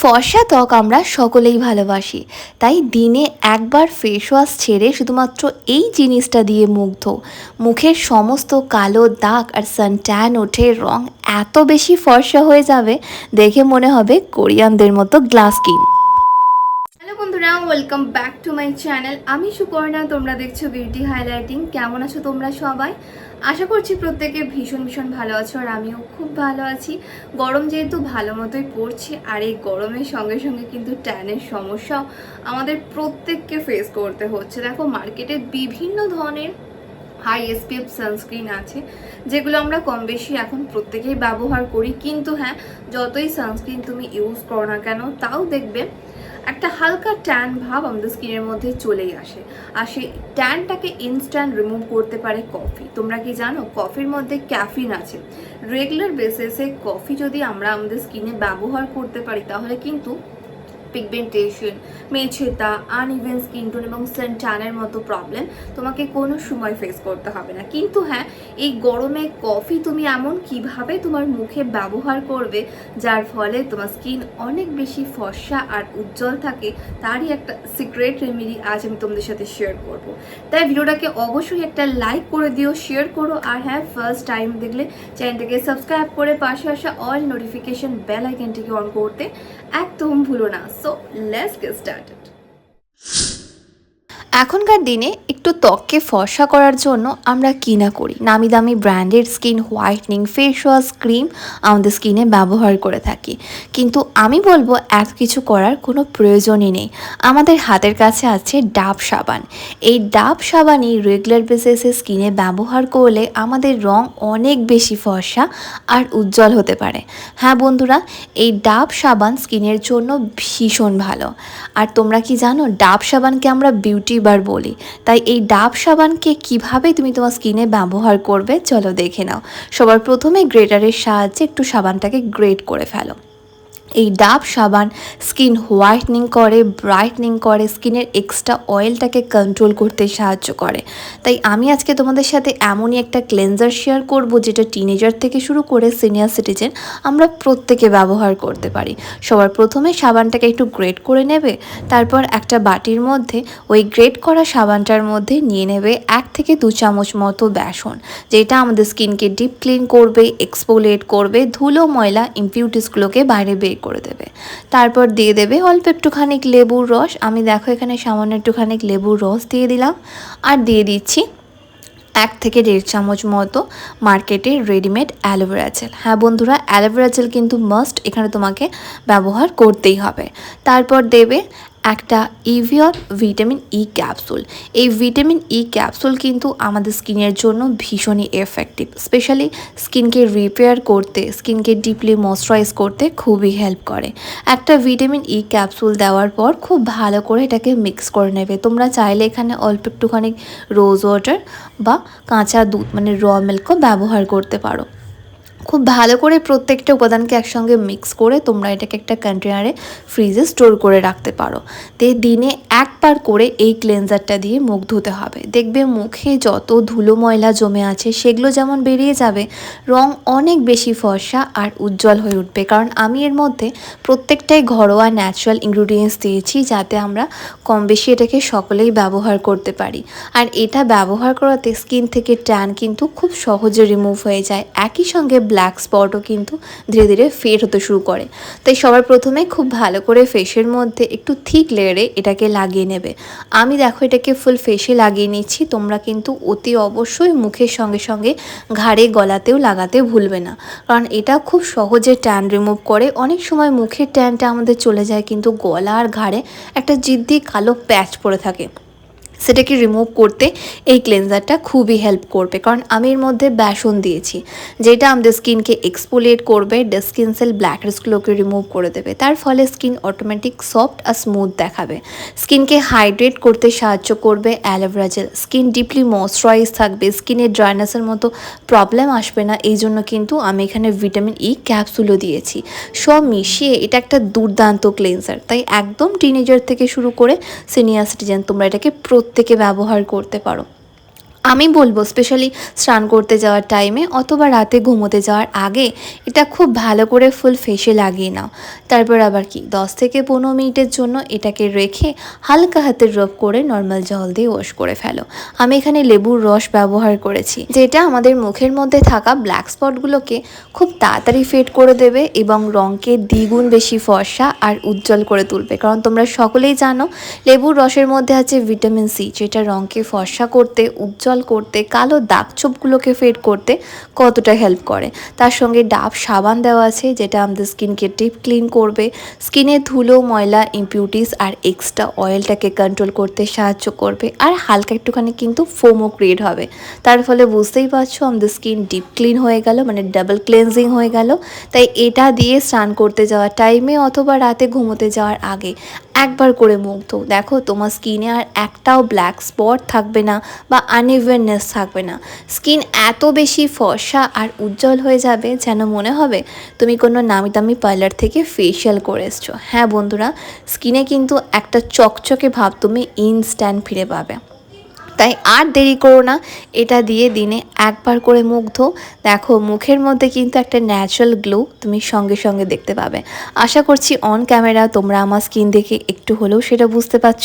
ফর্সা ত্বক আমরা সকলেই ভালোবাসি। তাই দিনে একবার ফেস ওয়াশ ছেড়ে শুধুমাত্র এই জিনিসটা দিয়ে মুগ্ধ। মুখের সমস্ত কালো দাগ আর সানট্যান ওঠে, রং এত বেশি ফর্সা হয়ে যাবে, দেখে মনে হবে কোরিয়ানদের মতো গ্লাস স্কিন বন্ধুরা welcome back to my channel আমি সুকর্ণা তোমরা দেখছ বিউটি হাইলাইটিং কেমন আছো তোমরা সবাই? আশা করছি প্রত্যেকে ভীষণ ভীষণ ভালো আছো আর আমিও খুব ভালো আছি। গরম যেহেতু ভালো মতোই পড়ছে আর এই গরমের সঙ্গে সঙ্গে কিন্তু ট্যানের সমস্যাও আমাদের প্রত্যেককে ফেস করতে হচ্ছে। দেখো মার্কেটে বিভিন্ন ধরনের হাই এসপিএফ সানস্ক্রিন আছে, যেগুলো আমরা কম বেশি এখন প্রত্যেকেই ব্যবহার করি। কিন্তু হ্যাঁ যতই সানস্ক্রিন তুমি ইউজ করো না কেন, তাও দেখবে একটা হালকা ট্যান ভাব আমাদের স্কিনের মধ্যে চলেই আসে। আর সেই ট্যানটাকে ইনস্ট্যান্ট রিমুভ করতে পারে কফি। তোমরা কি জানো, কফির মধ্যে ক্যাফিন আছে। রেগুলার বেসিসে কফি যদি আমরা আমাদের স্কিনে ব্যবহার করতে পারি, তাহলে কিন্তু পিগমেন্টেশন মেছেতা আনইভেন স্কিন টোন এবং সেন্টানের মতো প্রবলেম তোমাকে কোনো সময় ফেস করতে হবে না। কিন্তু হ্যাঁ এই গরমে কফি তুমি এমন কীভাবে তোমার মুখে ব্যবহার করবে, যার ফলে তোমার স্কিন অনেক বেশি ফর্সা আর উজ্জ্বল থাকে, তারই একটা সিক্রেট রেমেডি আজ আমি তোমাদের সাথে শেয়ার করব। তাই ভিডিওটাকে অবশ্যই একটা লাইক করে দিও শেয়ার করো, আর হ্যাঁ ফার্স্ট টাইম দেখলে চ্যানেলটাকে সাবস্ক্রাইব করে পাশে আসা অল নোটিফিকেশন বেল আইকনটিকে অন করতে একদম ভুলো না। সো লেটস গেট স্টার্টেড এখনকার দিনে একটু ত্বককে ফর্সা করার জন্য আমরা কি না করি? নামি দামি branded skin whitening face wash cream আমাদের স্কিনে ব্যবহার করে থাকি। কিন্তু আমি বলব এত কিছু করার কোনো প্রয়োজনই নেই। আমাদের হাতের কাছে আছে ডাব সাবান। এই ডাব সাবানই রেগুলার বেসিসে স্কিনে ব্যবহার করলে আমাদের রং অনেক বেশি ফর্সা আর উজ্জ্বল হতে পারে। হ্যাঁ বন্ধুরা, এই ডাব সাবান স্কিনের জন্য ভীষণ ভালো। আর তোমরা কি জানো, ডাব সাবানকে আমরা বিউটি বার বলি। তাই এই ডাব সাবানকে কীভাবে তুমি তোমার স্কিনে ব্যবহার করবে, চলো দেখে নাও। সবার প্রথমে গ্রেটারের সাহায্যে একটু সাবানটাকে গ্রেট করে ফেলো। এই ডাব সাবান, স্কিন হোয়াইটনিং করে, ব্রাইটনিং করে, স্কিনের এক্সট্রা অয়েলটাকে কন্ট্রোল করতে সাহায্য করে। তাই আমি আজকে তোমাদের সাথে এমনই একটা ক্লেনজার শেয়ার করব যেটা টিনেজার থেকে শুরু করে সিনিয়র সিটিজেন আমরা প্রত্যেকে ব্যবহার করতে পারি। সবার প্রথমে সাবানটাকে একটু গ্রেট করে নেবে, তারপর একটা বাটির মধ্যে ওই গ্রেট করা সাবানটার মধ্যে নিয়ে নেবে এক থেকে দু চামচ মতো বেসন, যেটা আমাদের স্কিনকে ডিপ ক্লিন করবে এক্সপোলেট করবে, ধুলো, ময়লা ইম্পিউটিসগুলোকে বাইরে বের করে দেবে। তারপর দিয়ে দেবে অল্প একটুখানি লেবুর রস। আমি দেখো এখানে সামান্য একটুখানি লেবুর রস দিয়ে দিলাম। আর দিয়ে দিচ্ছি এক থেকে দেড় চামচ মতো মার্কেটে রেডিমেড অ্যালোভেরা জেল। হ্যাঁ বন্ধুরা, অ্যালোভেরা জেল কিন্তু মাস্ট এখানে তোমাকে ব্যবহার করতেই হবে। তারপর দেবে একটা ইভিয়ন ভিটামিন ই ক্যাপসুল এই ভিটামিন ই ক্যাপসুল কিন্তু আমাদের স্কিনের জন্য ভীষণই এফেক্টিভ স্পেশালি স্কিনকে রিপেয়ার করতে, স্কিনকে ডিপলি ময়শ্চারাইজ করতে খুবই হেল্প করে। একটা ভিটামিন ই ক্যাপসুল দেওয়ার পর খুব ভালো করে এটাকে মিক্স করে নেবে। তোমরা চাইলে এখানে অল্প একটুখানি রোজ ওয়াটার বা কাঁচা দুধ মানে র মিল্কও ব্যবহার করতে পারো। খুব ভালো করে প্রত্যেকটা উপাদানকে একসঙ্গে মিক্স করে তোমরা এটাকে একটা কন্টেনারে ফ্রিজে স্টোর করে রাখতে পারো। তে দিনে একবার করে এই ক্লেনজারটা দিয়ে মুখ ধুতে হবে। দেখবে মুখে যত ধুলো ময়লা জমে আছে, সেগুলো যেমন বেরিয়ে যাবে, রং অনেক বেশি ফর্সা আর উজ্জ্বল হয়ে উঠবে। কারণ আমি এর মধ্যে প্রত্যেকটাই ঘরোয়া ন্যাচারাল ইনগ্রিডিয়েন্টস দিয়েছি যাতে আমরা কম বেশি এটাকে সকলেই ব্যবহার করতে পারি। আর এটা ব্যবহার করাতে স্কিন থেকে ট্যান কিন্তু খুব সহজে রিমুভ হয়ে যায়। একই সঙ্গে ব্ল্যাক স্পটও কিন্তু ধীরে ধীরে ফেড হতে শুরু করে। তাই সবার প্রথমে খুব ভালো করে ফেসের মধ্যে একটু থিক লেয়ারে এটাকে লাগিয়ে নেবে। আমি দেখো এটাকে ফুল ফেসে লাগিয়ে নিচ্ছি, তোমরা কিন্তু অতি অবশ্যই মুখের সঙ্গে সঙ্গে ঘাড়ে গলাতেও লাগাতে ভুলবে না। কারণ এটা খুব সহজে ট্যান রিমুভ করে, অনেক সময় মুখের ট্যানটা আমাদের চলে যায় কিন্তু গলা আর ঘাড়ে একটা জিদ্দি কালো প্যাচ পড়ে থাকে। সেটাকে রিমুভ করতে এই ক্লেনজারটা খুবই হেল্প করবে। কারণ আমি এর মধ্যে বেসন দিয়েছি, যেটা আমাদের স্কিনকে এক্সপোলিয়েট করবে স্কিন সেল ব্ল্যাকহেডসগুলোকে রিমুভ করে দেবে। তার ফলে স্কিন অটোমেটিক সফট আর স্মুথ দেখাবে। স্কিনকে হাইড্রেট করতে সাহায্য করবে aloe vera gel skin deeply moisturise থাকবে স্কিনের ড্রাইনেসের মতো প্রবলেম আসবে না। এই জন্য কিন্তু আমি এখানে ভিটামিন ই ক্যাপসুলও দিয়েছি। সব মিশিয়ে এটা একটা দুর্দান্ত ক্লেনজার তাই একদম টিনেজার থেকে শুরু করে সিনিয়র সিটিজেন তোমরা এটাকে প্রত্যেকে ব্যবহার করতে পারো। আমি বলব স্পেশালি স্নান করতে যাওয়ার টাইমে অথবা রাতে ঘুমোতে যাওয়ার আগে এটা খুব ভালো করে ফুল ফেসে লাগিয়ে নাও। তারপর আবার কি, দশ থেকে পনেরো মিনিটের জন্য এটাকে রেখে হালকা হাতে রব করে নর্মাল জল দিয়ে ওয়াশ করে ফেলো। আমি এখানে লেবুর রস ব্যবহার করেছি, যেটা আমাদের মুখের মধ্যে থাকা ব্ল্যাক স্পটগুলোকে খুব তাড়াতাড়ি ফেড করে দেবে এবং রঙকে দ্বিগুণ বেশি ফর্সা আর উজ্জ্বল করে তুলবে। কারণ তোমরা সকলেই জানো, লেবুর রসের মধ্যে আছে ভিটামিন সি যেটা রঙকে ফর্সা করতে, উজ্জ্বল করতে, কালো দাগ ছোপগুলোকে ফেড করতে কতটা হেল্প করে। তার সঙ্গে ডাব সাবান দেওয়া আছে, যেটা আমাদের স্কিনকে ডিপ ক্লিন করবে। স্কিনে ধুলো, ময়লা ইম্পিউটিস আর এক্সট্রা অয়েলটাকে কন্ট্রোল করতে সাহায্য করবে। আর হালকা একটুখানি কিন্তু ফোমো ক্রিয়েট হবে। তার ফলে বুঝতেই পারছ, আমাদের স্কিন ডিপ ক্লিন হয়ে গেল মানে ডাবল ক্লেন্সিং হয়ে গেল। তাই এটা দিয়ে স্নান করতে যাওয়ার টাইমে অথবা রাতে ঘুমোতে যাওয়ার আগে একবার করে মুখ ধো দেখো, তোমার স্কিনে আর একটাও ব্ল্যাক স্পট থাকবে না বা আনইভেননেস থাকবে না। স্কিন এত বেশি ফর্সা আর উজ্জ্বল হয়ে যাবে যেন মনে হবে তুমি কোনো নামি দামি পার্লার থেকে ফেশিয়াল করে এসছো। হ্যাঁ বন্ধুরা স্কিনে কিন্তু একটা চকচকে ভাব তুমি ইনস্ট্যান্ট ফিরে পাবে। তাই আর দেরি করো না, এটা দিয়ে দিনে একবার করে মুখ ধো। দেখো, মুখের মধ্যে কিন্তু একটা ন্যাচারাল গ্লো তুমি সঙ্গে সঙ্গে দেখতে পাবে। আশা করছি অন ক্যামেরা তোমরা আমার স্কিন দেখে একটু হলেও সেটা বুঝতে পারছ।